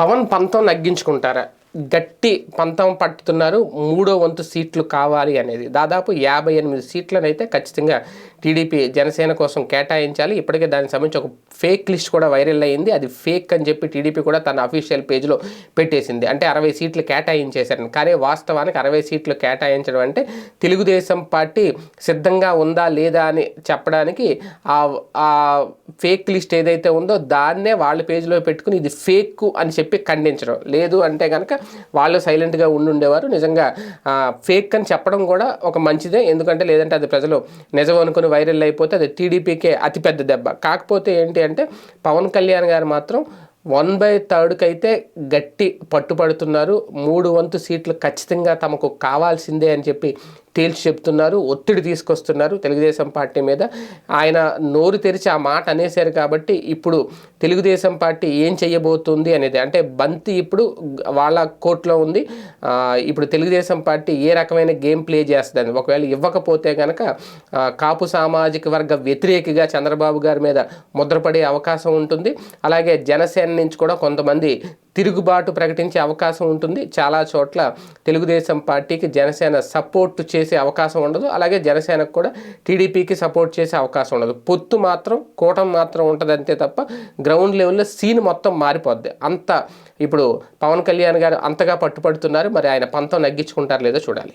పవన్ పంతం నగ్గించుకుంటారా? గట్టి పంతం పట్టుతున్నారు మూడో వంతు సీట్లు కావాలి అనేది. దాదాపు యాభై ఎనిమిది సీట్లను అయితే ఖచ్చితంగా టీడీపీ జనసేన కోసం కేటాయించాలి. ఇప్పటికే దానికి సంబంధించి ఒక ఫేక్ లిస్ట్ కూడా వైరల్ అయ్యింది అది ఫేక్ అని చెప్పి టీడీపీ కూడా తన అఫీషియల్ పేజ్లో పెట్టేసింది. అంటే అరవై సీట్లు కేటాయించేశారని. కానీ వాస్తవానికి అరవై సీట్లు కేటాయించడం అంటే తెలుగుదేశం పార్టీ సిద్ధంగా ఉందా లేదా అని చెప్పడానికి ఆ ఆ ఫేక్ లిస్ట్ ఏదైతే ఉందో దాన్నే వాళ్ళ పేజ్లో పెట్టుకుని ఇది ఫేక్ అని చెప్పి ఖండించడం. లేదు అంటే కనుక వాళ్ళు సైలెంట్గా ఉండుండేవారు. నిజంగా ఫేక్ అని చెప్పడం కూడా ఒక మంచిదే. ఎందుకంటే లేదంటే అది ప్రజలు నిజం అనుకుని వైరల్ అయిపోతే అది టీడీపీకే అతిపెద్ద దెబ్బ. కాకపోతే ఏంటి అంటే పవన్ కళ్యాణ్ గారు మాత్రం వన్ బై థర్డ్కి అయితే గట్టి పట్టుపడుతున్నారు. మూడు వంతు సీట్లు ఖచ్చితంగా తమకు కావాల్సిందే అని చెప్పి తేల్చి చెప్తున్నారు ఒత్తిడి తీసుకొస్తున్నారు తెలుగుదేశం పార్టీ మీద. ఆయన నోరు తెరిచి ఆ మాట అనేశారు కాబట్టి ఇప్పుడు తెలుగుదేశం పార్టీ ఏం చేయబోతుంది అనేది అంటే బంతి ఇప్పుడు వాళ్ళ కోర్టులో ఉంది. ఇప్పుడు తెలుగుదేశం పార్టీ ఏ రకమైన గేమ్ ప్లే చేస్తుందని ఒకవేళ ఇవ్వకపోతే కనుక కాపు సామాజిక వర్గ వ్యతిరేకిగా చంద్రబాబు గారి మీద ముద్రపడే అవకాశం ఉంటుంది. అలాగే జనసేన నుంచి కూడా కొంతమంది తిరుగుబాటు ప్రకటించే అవకాశం ఉంటుంది. చాలా చోట్ల తెలుగుదేశం పార్టీకి జనసేన సపోర్ట్ చేసే అవకాశం ఉండదు. అలాగే జనసేనకు కూడా టీడీపీకి సపోర్ట్ చేసే అవకాశం ఉండదు. పొత్తు మాత్రం కూటమి మాత్రం ఉంటుంది అంతే తప్ప గ్రౌండ్ లెవెల్లో సీన్ మొత్తం మారిపోద్ది. అంత ఇప్పుడు పవన్ కళ్యాణ్ గారు అంతగా పట్టుపడుతున్నారు. మరి ఆయన పంతం నగ్గించుకుంటారు లేదో చూడాలి.